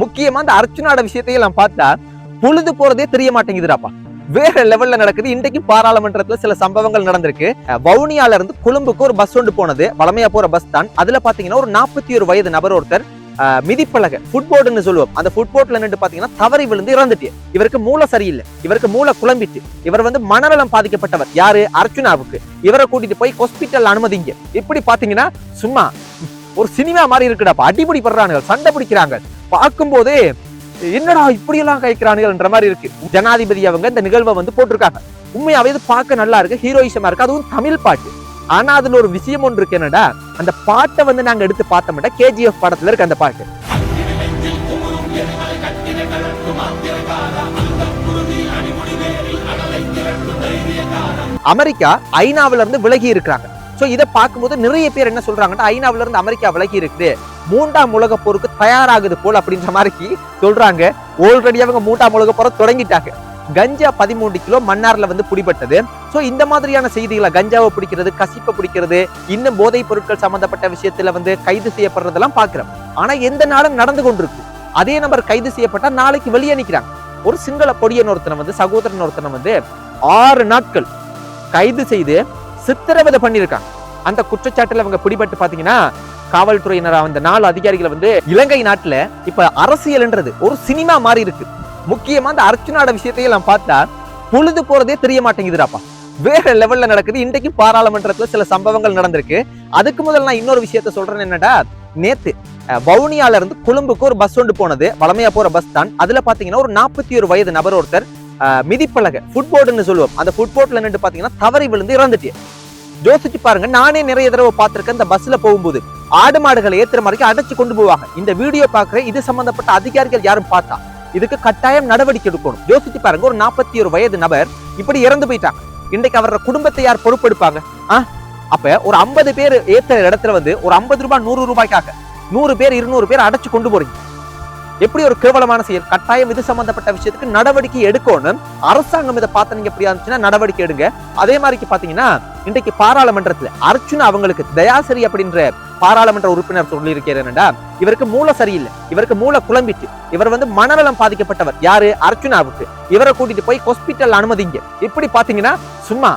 முக்கியமா அந்த அர்ச்சுனாட விஷயத்தையெல்லாம் பார்த்தா பொழுது போறதே தெரிய மாட்டேங்குதுடாப்பா. வேற லெவல்ல நடக்குது. இன்றைக்கு பாராளுமன்றத்துல சில சம்பவங்கள் நடந்திருக்கு. வவுனியால இருந்து கொழும்புக்கு ஒரு பஸ் ஒன்று போனது. வளமையா போற பஸ் தான். அதுல பாத்தீங்கன்னா ஒரு நாற்பத்தி ஒரு வயது நபர் ஒருத்தர் அஹ், மிதிப்பலகை ஃபுட்போர்டுன்னு சொல்லுவோம். அந்த ஃபுட்போர்ட்ல நின்று பாத்தீங்கன்னா தவறி விழுந்து இறந்துட்டு இவருக்கு மூளை சரியில்லை. இவருக்கு மூளை குழம்பிட்டு இவர் வந்து மனநலம் பாதிக்கப்பட்டவர். யாரு? அர்ச்சுனாவுக்கு இவரை கூட்டிட்டு போய் ஹாஸ்பிட்டல் அனுமதிங்க. இப்படி பாத்தீங்கன்னா சும்மா ஒரு சினிமா மாதிரி இருக்குடாப்பா. அடிபடி படுறானுங்க சண்டை பிடிக்கிறாங்க. பார்க்கும்போதே என்னடா இப்படி எல்லாம் கைக்கிறானுங்கன்ற மாதிரி இருக்கு. ஜனாதிபதி அவங்க இந்த நிகழ்வை வந்து போட்டிருக்காங்க. உண்மையாவே இது பார்க்க நல்லா இருக்கு ஹீரோயிசமா இருக்கு. அதுவும் தமிழ் பாட்டு. ஆனா அதுல ஒரு விஷயம் ஒன்று இருக்கு என்னடா அந்த பாட்டை வந்து நாங்க எடுத்து பார்த்தோம்னா கேஜிஎஃப் படத்துல இருக்கு அந்த பாட்டு. அமெரிக்கா ஐநாவில இருந்து விலகி இருக்கிறாங்க. சோ இதை பார்க்கும்போது நிறைய பேர் என்ன சொல்றாங்கன்னா ஐநாவில இருந்து அமெரிக்கா விலகி இருக்குது. மூன்றாம் உலக போருக்கு தயாராகுது போல் அப்படின்ற மாதிரி சொல்றாங்க. ஆல்ரெடி அவங்க மூன்றாம் உலக போரை தொடங்கிட்டாங்க. கஞ்சா பதிமூன்று கிலோ மன்னார்ல வந்து பிடிபட்டது. சோ இந்த மாதிரியான செய்திகளை கஞ்சாவை பிடிக்கிறது கசிப்பை பிடிக்கிறது இன்னும் போதைப் பொருட்கள் சம்பந்தப்பட்ட விஷயத்துல வந்து கைது செய்யப்படுறதெல்லாம் பாக்குறோம் ஆனா எந்த நாளும் நடந்து கொண்டிருக்கு. அதே நபர் கைது செய்யப்பட்டா நாளைக்கு வெளியே நிற்கிறாங்க ஒரு சிங்கள பொடியன் ஒருத்தனை வந்து சகோதரன் ஒருத்தனை வந்து ஆறு நாட்கள் கைது செய்து சித்திரவதை பண்ணியிருக்காங்க. அந்த குற்றச்சாட்டுல அவங்க பிடிபட்டு பாத்தீங்கன்னா காவல்துறையினர் அந்த நாலு அதிகாரிகளை வந்து இலங்கை நாட்டுல இப்ப அரசியல்ன்றது ஒரு சினிமா மாதிரி இருக்கு. முக்கியமா அந்த அர்ச்சுனாட நான் பார்த்தா பொழுது போறதே தெரிய மாட்டேங்குதுடாப்பா. வேற லெவல்ல நடக்குது. இன்றைக்கு பாராளுமன்றத்துல சில சம்பவங்கள் நடந்திருக்கு. அதுக்கு முதல்ல நான் இன்னொரு விஷயத்த சொல்றேன் என்னடா நேத்து வவுனியால இருந்து கொழும்புக்கு ஒரு பஸ் ஒன்று போனது. வளமையா போற பஸ் தான். அதுல பாத்தீங்கன்னா ஒரு நாற்பத்தி ஒரு வயது நபர் ஒருத்தர் அஹ், மிதிப்பலகை ஃபுட்போர்டுன்னு சொல்லுவோம். அந்த ஃபுட்போர்ட்ல நின்று பாத்தீங்கன்னா தவறி விழுந்து இறந்துட்டு. யோசிச்சு பாருங்க நானே நிறைய தடவை பார்த்திருக்கேன். இந்த பஸ்ல போகும்போது ஆடு மாடுகளை ஏத்துற மாதிரி அடைச்சு கொண்டு போவாங்க. இந்த வீடியோ பாக்குற இது சம்பந்தப்பட்ட அதிகாரிகள் யாரும் பார்த்தா இதுக்கு கட்டாயம் நடவடிக்கை எடுக்கணும். யோசிச்சு பாருங்க ஒரு நாற்பத்தி ஒரு வயது நபர் இப்படி இறந்து போயிட்டாங்க. இன்றைக்கு அவரோட குடும்பத்தை யார் பொறுப்பெடுப்பாங்க? ஆ? அப்ப ஒரு ஐம்பது பேர் ஏத்துற இடத்துல வந்து ஒரு ஐம்பது ரூபாய் நூறு ரூபாய்க்காக நூறு பேர் இருநூறு பேர் அடைச்சு கொண்டு போறீங்க. எப்படி ஒரு கேவலமான செயல் கட்டாயம் இது சம்பந்தப்பட்ட விஷயத்துக்கு நடவடிக்கை எடுக்கணும் அரசாங்கம் இதை பார்த்து நீங்க எப்படியா இருந்துச்சுன்னா நடவடிக்கை எடுங்க. அதே மாதிரிக்கு பாத்தீங்கன்னா இன்றைக்கு பாராளுமன்றத்துல அர்ச்சுனா அவங்களுக்கு தயாசரி அப்படின்ற பாராளுமன்ற உறுப்பினர் சொல்லி என்னடா இவருக்கு மூளை சரியில்லை இவருக்கு மூளை குழம்பிட்டு இவர் வந்து மனநலம் பாதிக்கப்பட்டவர். யாரு? அர்ச்சுனாவுக்கு இவரை கூட்டிட்டு போய் ஹாஸ்பிட்டல் அனுமதிங்க. இப்படி பாத்தீங்கன்னா சும்மா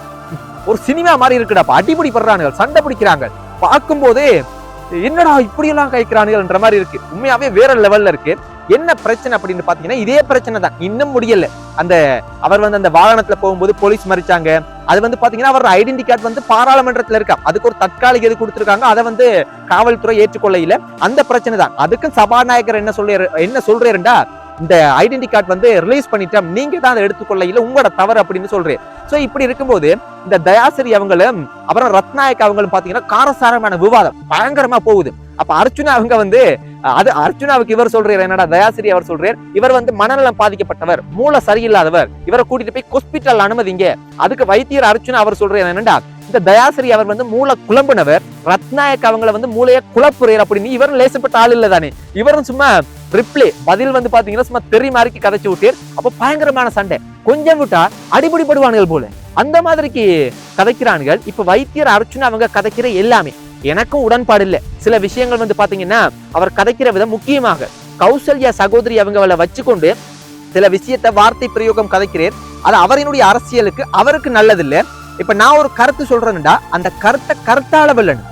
ஒரு சினிமா மாதிரி இருக்குடாப்பா அடிபடி படுறானுங்க சண்டை பிடிக்கிறாங்க. பார்க்கும்போதே என்னடா இப்படியெல்லாம் கைக்கிறானுங்கன்ற மாதிரி இருக்கு. உண்மையாவே வேற லெவல்ல இருக்கு. என்ன பிரச்சனை அப்படின்னு பாத்தீங்கன்னா இதே பிரச்சனை தான். இன்னும் முடியல. அந்த அவர் வந்து அந்த வாகனத்துல போகும்போது போலீஸ் மறிச்சாங்க. அது வந்து பாத்தீங்கன்னா அவர் ஐடென்டி கார்டு வந்து பாராளுமன்றத்துல இருக்கா? அதுக்கு ஒரு தற்காலிக இது கொடுத்துருக்காங்க? அதை வந்து காவல்துறை ஏற்றுக்கொள்ள அந்த பிரச்சனை தான். அதுக்கும் சபாநாயகர் என்ன சொல்ற என்ன சொல்றேன்டா இந்த ஐடென்டி கார்டு வந்து ரிலீஸ் பண்ணிட்டோம் நீங்க தான் அதை எடுத்துக்கொள்ள இல்லை உங்களோட தவறு அப்படின்னு சொல்றேன். சோ இப்படி இருக்கும்போது இந்த தயாசிரி அவங்களும் அப்புறம் ரத்நாயக் அவங்களும் பாத்தீங்கன்னா காரசாரமான விவாதம். பயங்கரமா போகுது. அப்ப அர்ச்சுனா அவங்க வந்து அது அர்ச்சுனாவுக்கு இவர் சொல்றாரு என்னடா தயாசிரி அவர் சொல்றார் இவர் வந்து மனநலம் பாதிக்கப்பட்டவர் மூளை சரியில்லாதவர் இவரை கூட்டிட்டு போய் ஹாஸ்பிட்டல் அனுமதிங்க. அதுக்கு வைத்தியர் அர்ச்சுனா அவர் சொல்றாரு என்னடா இந்த தயாசிரி அவர் வந்து மூளை குழம்புனவர் ரத்நாயக் அவங்கள வந்து மூளைய குழப்புறார் அப்படின்னு இவரும் லேசப்பட்ட ஆள் இல்ல தானே இவரும் சும்மா ரிப்ளே பதில் வந்து பாத்தீங்கன்னா சும்மா தெரி மாதிரி கதைச்சு விட்டேன். அப்ப பயங்கரமான சண்டை. கொஞ்சம் விட்டா அடிபடி படுவானுகள் போல. அந்த மாதிரிக்கு கதைக்கிறானுகள். இப்ப வைத்தியர் அர்ச்சுனா அவங்க கதைக்கிற எல்லாமே. எனக்கும் உடன்பாடு இல்ல. சில விஷயங்கள் வந்து பாத்தீங்கன்னா அவர் கதைக்கிற விதம் முக்கியமாக. கௌசல்யா சகோதரி அவங்கள வச்சுக்கொண்டு சில விஷயத்த வார்த்தை பிரயோகம் கதைக்கிறேன். அது அவரினுடைய அரசியலுக்கு அவருக்கு நல்லதில்லை. இப்ப நான் ஒரு கருத்து சொல்றேன்டா அந்த கருத்தை கருத்தாள வெல்லணும்.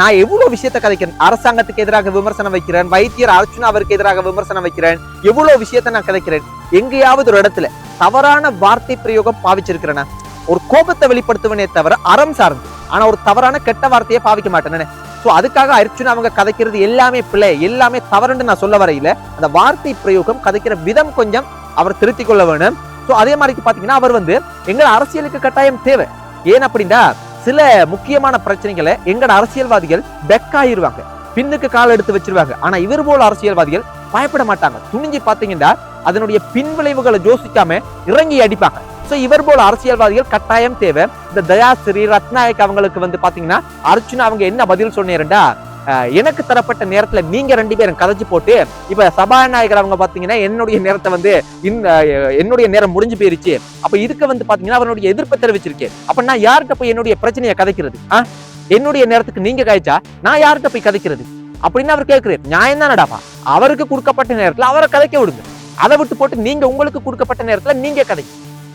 நான் எவ்வளவு விஷயத்த கதைக்கிறேன்? அரசாங்கத்துக்கு எதிராக விமர்சனம் வைக்கிறேன். வைத்தியர் அர்ச்சுனா அவருக்கு எதிராக விமர்சனம் வைக்கிறேன். எவ்வளவு விஷயத்த நான் கதைக்கிறேன்? எங்கேயாவது ஒரு இடத்துல தவறான வார்த்தை பிரயோகம் பாவிச்சிருக்கிறேன்? ஒரு கோபத்தை வெளிப்படுத்துவனே தவிர அறம் சார்ந்து. ஆனா ஒரு தவறான கெட்ட வார்த்தையை பாவிக்க மாட்டேனே. சோ அதுக்காக அர்ச்சுனா அவங்க கதைக்கிறது எல்லாமே பிள்ளை எல்லாமே தவறுன்னு நான் சொல்ல வரையில அந்த வார்த்தை பிரயோகம் கதைக்கிற விதம் கொஞ்சம் அவர் திருத்திக் கொள்ள வேணும். சோ அதே மாதிரி பாத்தீங்கன்னா அவர் வந்து எங்கள் அரசியலுக்கு கட்டாயம் தேவை. ஏன் அப்படின்னா சில முக்கியமான பிரச்சனைகளை எங்கட அரசியல்வாதிகள் பெக்காயிருவாங்க. பின்னுக்கு கால் எடுத்து வச்சிருவாங்க. ஆனா இவர் போல அரசியல்வாதிகள் பயப்பட மாட்டாங்க. துணிஞ்சு பாத்தீங்கன்னா அதனுடைய பின்விளைவுகளை யோசிக்காம இறங்கி அடிப்பாங்க. சோ இவர் போல அரசியல்வாதிகள் கட்டாயம் தேவை. இந்த தயாசிரி ரத்நாயக் அவங்களுக்கு வந்து பாத்தீங்கன்னா அர்ச்சுனா அவங்க என்ன பதில் சொன்னேருண்டா? எனக்கு தரப்பட்ட நேரத்துல நீங்க ரெண்டு பேரும் கதைச்சு போட்டு இப்ப சபாநாயகர் அவங்க பாத்தீங்கன்னா என்னுடைய நேரத்தை வந்து என்னுடைய நேரம் முடிஞ்சு போயிருச்சு. அப்ப இதுக்கு வந்து பாத்தீங்கன்னா அவனுடைய எதிர்ப்பை தெரிவிச்சிருக்கேன் அப்ப நான் யார்கிட்ட போய் என்னுடைய பிரச்சனையை கதைக்கிறது? ஆ? என்னுடைய நேரத்துக்கு நீங்க காய்ச்சா நான் யார்கிட்ட போய் கதைக்கிறது? அப்படின்னு அவர் கேட்கிறார். நியாயம் தானடாப்பா அவருக்கு கொடுக்கப்பட்ட நேரத்துல அவரை கதைக்க விடுங்க. அதை விட்டு போட்டு நீங்க உங்களுக்கு கொடுக்கப்பட்ட நேரத்துல நீங்க கதை.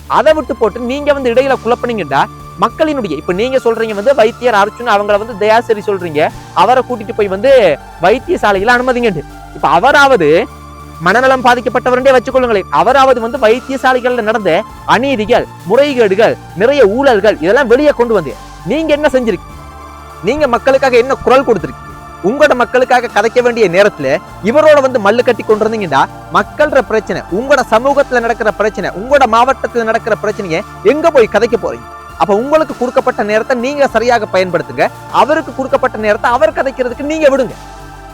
அதை விட்டு போட்டு நீங்க வந்து இடையில குழப்பினீங்கடா. மக்களினுடைய இப்ப நீங்க சொல்றீங்க வந்து வைத்தியர் அர்ச்சுன்னு அவங்கள வந்து தயாசரி சொல்றீங்க. அவரை கூட்டிட்டு போய் வந்து வைத்தியசாலையில அனுமதிங்கட்டு இப்ப அவராவது மனநலம் பாதிக்கப்பட்டவரே வச்சுக்கொள்ளுங்களேன் அவராவது வந்து வைத்தியசாலைகள்ல நடந்த அநீதிகள் முறைகேடுகள் நிறைய ஊழல்கள் இதெல்லாம் வெளியே கொண்டு வந்து நீங்க என்ன செஞ்சிருக்கீங்க? நீங்க மக்களுக்காக என்ன குரல் கொடுத்துருக்கீங்க? உங்களோட மக்களுக்காக கதைக்க வேண்டிய நேரத்துல இவரோட வந்து மல்லு கட்டி கொண்டு இருந்தீங்கன்னா மக்கள்ற பிரச்சனை உங்களோட சமூகத்துல நடக்கிற பிரச்சனை உங்களோட மாவட்டத்துல நடக்கிற பிரச்சனையை எங்க போய் கதைக்க போறீங்க? அப்போ உங்களுக்கு கொடுக்கப்பட்ட நேரத்தை நீங்கள் சரியாக பயன்படுத்துங்க. அவருக்கு கொடுக்கப்பட்ட நேரத்தை அவர் கதைக்கிறதுக்கு நீங்கள் விடுங்க.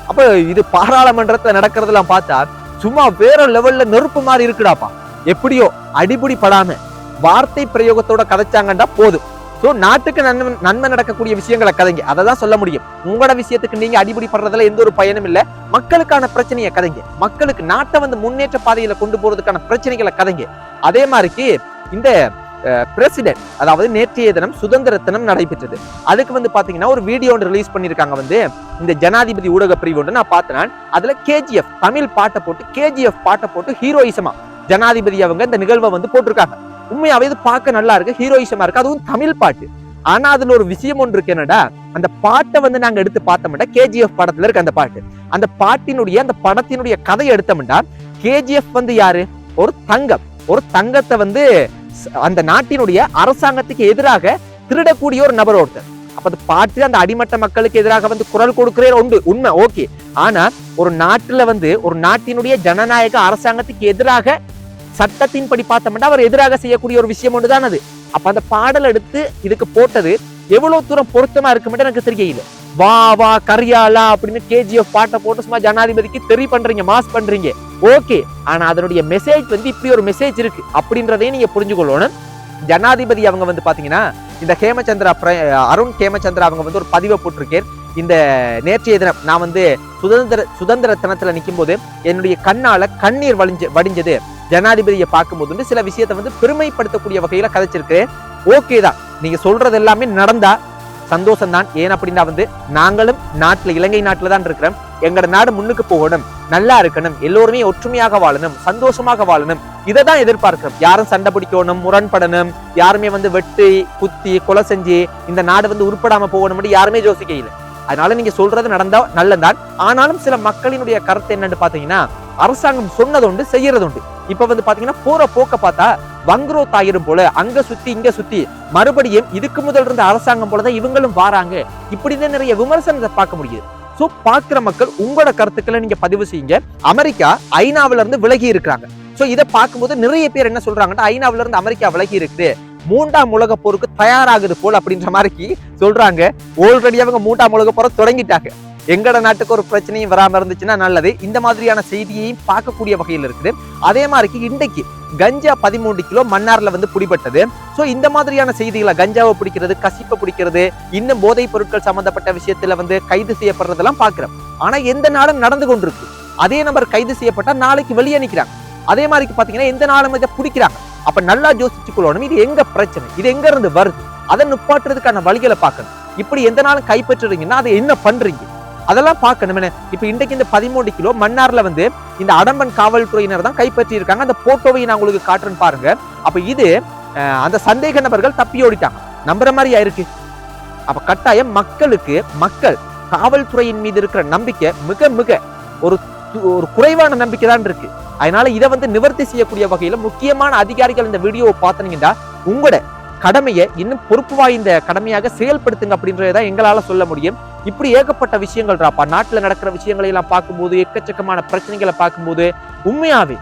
அப்போ இது பாராளுமன்றத்தில் நடக்கிறதெல்லாம் பார்த்தா சும்மா வேற லெவலில் நெருப்பு மாதிரி இருக்குடாப்பா. எப்படியோ அடிபுடி படாம வார்த்தை பிரயோகத்தோட கதைச்சாங்கன்னா போதும். ஸோ நாட்டுக்கு நன்மை நன்மை நடக்கக்கூடிய விஷயங்களை கதைங்க. அதை தான் சொல்ல முடியும். உங்களோட விஷயத்துக்கு நீங்கள் அடிபடி படுறதுல எந்த ஒரு பயனும் இல்லை. மக்களுக்கான பிரச்சனையை கதைங்க. மக்களுக்கு நாட்டை வந்து முன்னேற்ற பாதையில் கொண்டு போகிறதுக்கான பிரச்சனைகளை கதைங்க. அதே மாதிரிக்கு இந்த பிரசிடென்ட் அதாவது நேற்றைய தினம் சுதந்திர தினம் நடைபெற்றது. அதுக்கு வந்து பார்த்தீங்கன்னா ஒரு வீடியோ ஒன்று ரிலீஸ் பண்ணியிருக்காங்க வந்து இந்த ஜனாதிபதி ஊடக பிரிவு ஒன்று நான் பார்த்தேன். அதுல கேஜிஎஃப் தமிழ் பாட்டை போட்டு கேஜிஎஃப் பாட்டை போட்டு ஹீரோயிசமா ஜனாதிபதி அவங்க இந்த நிகழ்வை வந்து போட்டிருக்காங்க. உண்மையாவே இது பார்க்க நல்லா இருக்கு ஹீரோயிசமா இருக்கு. அதுவும் தமிழ் பாட்டு. ஆனா அதுல ஒரு விஷயம் ஒன்று இருக்கு என்னடா அந்த பாட்டை வந்து நாங்க எடுத்து பார்த்தோம்னா கேஜிஎஃப் படத்துல இருக்கு அந்த பாட்டு. அந்த பாட்டினுடைய அந்த படத்தினுடைய கதையை எடுத்தோம்னா கேஜிஎஃப் வந்து யாரு? ஒரு தங்கம். ஒரு தங்கத்தை வந்து அந்த நாட்டினுடைய அரசாங்கத்துக்கு எதிராக திருடக்கூடிய ஒரு நபர் ஒருத்தர். அப்ப அது பாட்டு அந்த அடிமட்ட மக்களுக்கு எதிராக வந்து குரல் கொடுக்கிறேன் உண்டு. உண்மை ஓகே. ஆனா ஒரு நாட்டுல வந்து ஒரு நாட்டினுடைய ஜனநாயக அரசாங்கத்துக்கு எதிராக சட்டத்தின்படி பார்த்தோம்னா அவர் எதிராக செய்யக்கூடிய ஒரு விஷயம் ஒன்றுதான் அது. அப்ப அந்த பாடல் எடுத்து இதுக்கு போட்டது எவ்வளவு தூரம் பொருத்தமா இருக்குமெட்டு எனக்கு தெரியல வா வா கரியாலா அப்படின்னு கேஜிஎஃப் பாட்டை போட்டு சும்மா ஜனாதிபதிக்கு தெரி பண்றீங்க மாஸ் பண்றீங்க. ஓகே. ஆனா அதனுடைய மெசேஜ் வந்து இப்படி ஒரு மெசேஜ் இருக்கு. அப்படின்றதையும் நீங்க புரிஞ்சுக்கொள்ளணும். ஜனாதிபதி அவங்க வந்து பார்த்தீங்கன்னா இந்த ஹேமச்சந்திரா அருண் ஹேமச்சந்திரா அவங்க வந்து ஒரு பதிவை போட்டிருக்கேன். இந்த நேற்றைய தினம் நான் வந்து சுதந்திர சுதந்திர தினத்தில் நிற்கும் போது என்னுடைய கண்ணால கண்ணீர் வழிஞ்சு வடிஞ்சது. ஜனாதிபதியை பார்க்கும்போது வந்து சில விஷயத்தை வந்து பெருமைப்படுத்தக்கூடிய வகையில் கதைச்சிருக்கிறேன். ஓகே தான். நீங்க சொல்றது எல்லாமே நடந்தா சந்தோஷம் தான் ஏன் அப்படின்னா வந்து நாங்களும் நாட்டில் இலங்கை நாட்டில் தான் இருக்கிறோம். எங்கட நாடு முன்னுக்கு போகணும் நல்லா இருக்கணும் எல்லோருமே ஒற்றுமையாக வாழணும் சந்தோஷமாக வாழணும். இதை தான் எதிர்பார்க்கிறோம் யாரும் சண்டை பிடிக்கணும் முரண்படணும் யாருமே வந்து வெட்டி குத்தி கொலை செஞ்சு இந்த நாடு வந்து உருப்படாம போகணும்னு யாருமே யோசிக்க இல்லை அதனால நீங்க சொல்றது நடந்தா நல்லதான் ஆனாலும் சில மக்களினுடைய கருத்து என்னன்னு பாத்தீங்கன்னா அரசாங்கம் சொன்னதுண்டு செய்யறதுண்டு இப்ப வந்து பாத்தீங்கன்னா போற போக்க பார்த்தா வங்குரோ தாயிரும் போல அங்க சுத்தி இங்க சுத்தி மறுபடியும் இதுக்கு முதல் இருந்த அரசாங்கம் போலதான் இவங்களும் வாராங்க. இப்படிதான் நிறைய விமர்சனத்தை பார்க்க முடியுது. ஸோ பாக்குற மக்கள் உங்களோட கருத்துக்களை நீங்க பதிவு செய்யுங்க. அமெரிக்கா ஐநாவிலிருந்து விலகி இருக்கிறாங்க. ஸோ இதை பார்க்கும்போது நிறைய பேர் என்ன சொல்றாங்கன்னா ஐநாவிலிருந்து அமெரிக்கா விலகி இருக்குது. மூன்றாம் உலக போருக்கு தயாராகுது போல் அப்படின்ற மாதிரி சொல்றாங்க. ஆல்ரெடி அவங்க மூன்றாம் உலக போரை தொடங்கிட்டாங்க. எங்கட நாட்டுக்கு ஒரு பிரச்சனையும் வராமல் இருந்துச்சுன்னா நல்லது. இந்த மாதிரியான செய்தியையும் பார்க்கக்கூடிய வகையில் இருக்குது. அதே மாதிரி இன்றைக்கு கஞ்சா பதிமூன்று கிலோ மன்னார்ல வந்து பிடிபட்டது. சோ இந்த மாதிரியான செய்திகளை கஞ்சாவை பிடிக்கிறது கசிப்பை பிடிக்கிறது இன்னும் போதைப் பொருட்கள் சம்பந்தப்பட்ட விஷயத்துல வந்து கைது செய்யப்படுறதெல்லாம் பார்க்குறோம். ஆனா எந்த நாளும் நடந்து கொண்டிருக்கு. அதே நபர் கைது செய்யப்பட்டா நாளைக்கு வெளியே நிற்கிறாங்க அதே மாதிரி பார்த்தீங்கன்னா எந்த நாளும் இதை பிடிக்கிறாங்க. அப்ப நல்லா யோசிச்சுக்கொள்ளணும் இது எங்க பிரச்சனை? இது எங்க இருந்து வருது? அதை நுப்பாட்டுறதுக்கான வழிகளை பார்க்கணும். இப்படி எந்த நாளும் கைப்பற்றுறீங்கன்னா அதை என்ன பண்றீங்க? அதெல்லாம் பார்க்கணும் என்ன இப்ப இன்றைக்கு இந்த பதிமூன்று கிலோ மன்னார்ல வந்து இந்த அடம்பன் காவல்துறையினர் தான் கைப்பற்றி இருக்காங்க அந்த போட்டோவை நான் உங்களுக்கு காட்டுறேன்னு பாருங்க. அப்ப இது அந்த சந்தேக நபர்கள் தப்பி ஓடிட்டாங்க. நம்புற மாதிரி ஆயிருக்கு. அப்ப கட்டாயம் மக்களுக்கு மக்கள் காவல்துறையின் மீது இருக்கிற நம்பிக்கை மிக மிக ஒரு ஒரு குறைவான நம்பிக்கை தான் இருக்கு. அதனால இதை வந்து நிவர்த்தி செய்யக்கூடிய வகையில முக்கியமான அதிகாரிகள் இந்த வீடியோவை பார்த்தீங்கன்னா உங்களோட கடமையை இன்னும் பொறுப்பு வாய்ந்த கடமையாக செயல்படுத்துங்க அப்படின்றதான் எங்களால சொல்ல முடியும். இப்படி ஏகப்பட்ட விஷயங்கள் ராப்பா. நாட்டில் நடக்கிற விஷயங்களை எல்லாம் பார்க்கும்போது எக்கச்சக்கமான பிரச்சனைகளை பார்க்கும்போது உண்மையாவே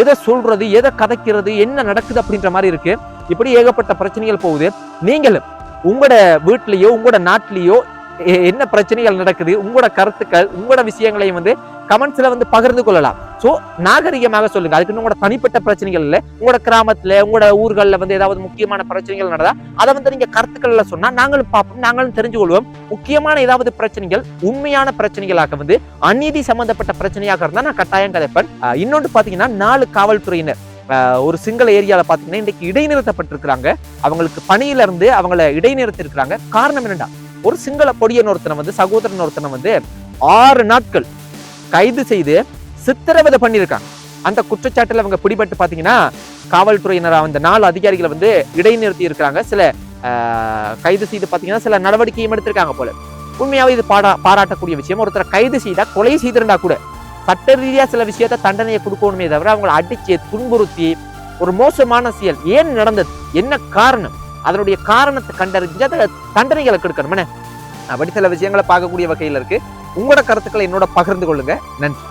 எதை சொல்றது எதை கதைக்கிறது என்ன நடக்குது அப்படின்ற மாதிரி இருக்கு. இப்படி ஏகப்பட்ட பிரச்சனைகள் போகுது. நீங்களும் உங்களோட வீட்லேயோ உங்களோட நாட்டிலேயோ என்ன பிரச்சனைகள் நடக்குது உங்களோட கருத்துக்கள் உங்களோட விஷயங்களையும் வந்து கமெண்ட்ஸ்ல வந்து பகிர்ந்து கொள்ளலாம். சோ நாகரிகமாக சொல்லுங்க அதுக்கு உங்களோட தனிப்பட்ட பிரச்சனைகள் இல்ல. உங்களோட கிராமத்துல உங்களோட ஊர்கள்ல வந்து ஏதாவது முக்கியமான பிரச்சனைகள் நடந்தா அதை வந்து நீங்க கருத்துக்கள்ல சொன்னா நாங்களும் பார்ப்போம் நாங்களும் தெரிஞ்சு கொள்வோம் முக்கியமான ஏதாவது பிரச்சனைகள் உண்மையான பிரச்சனைகளாக வந்து அநீதி சம்பந்தப்பட்ட பிரச்சனையாக இருந்தா நான் கட்டாயம் கதைப்பேன். இன்னொன்று பாத்தீங்கன்னா நாலு காவல்துறையினர் ஒரு சிங்கள ஏரியால பாத்தீங்கன்னா இன்னைக்கு இடைநிறுத்தப்பட்டிருக்கிறாங்க. அவங்களுக்கு பணியில இருந்து அவங்கள இடைநிறுத்திருக்கிறாங்க காரணம் என்னடா ஒரு சிங்கள பொடியன் ஒருத்தனை வந்து சகோதரன் ஒருத்தனை வந்து ஆறு நாட்கள் கைது செய்து சித்திரவதை பண்ணியிருக்காங்க. அந்த குற்றச்சாட்டில் அவங்க பிடிபட்டு பார்த்தீங்கன்னா காவல்துறையினர் அந்த நாலு அதிகாரிகளை வந்து இடைநிறுத்தி இருக்கிறாங்க. சில கைது செய்து பார்த்தீங்கன்னா சில நடவடிக்கையும் எடுத்திருக்காங்க போல. உண்மையாகவே இது பாடா பாராட்டக்கூடிய விஷயம். ஒருத்தரை கைது செய்தால் கொலை செய்திருந்தா கூட சட்ட ரீதியாக சில விஷயத்த தண்டனையை கொடுக்கணுமே தவிர அவங்களை அடிச்சு துன்புறுத்தி ஒரு மோசமான செயல் ஏன் நடந்தது? என்ன காரணம்? அதனுடைய காரணத்தை கண்டறிஞ்சு அதை தண்டனைகளை கொடுக்கணும் அப்படி சில விஷயங்களை பார்க்கக்கூடிய வகையில் இருக்கு. உங்களோட கருத்துக்களை என்னோட பகிர்ந்து கொள்ளுங்க. நன்றி.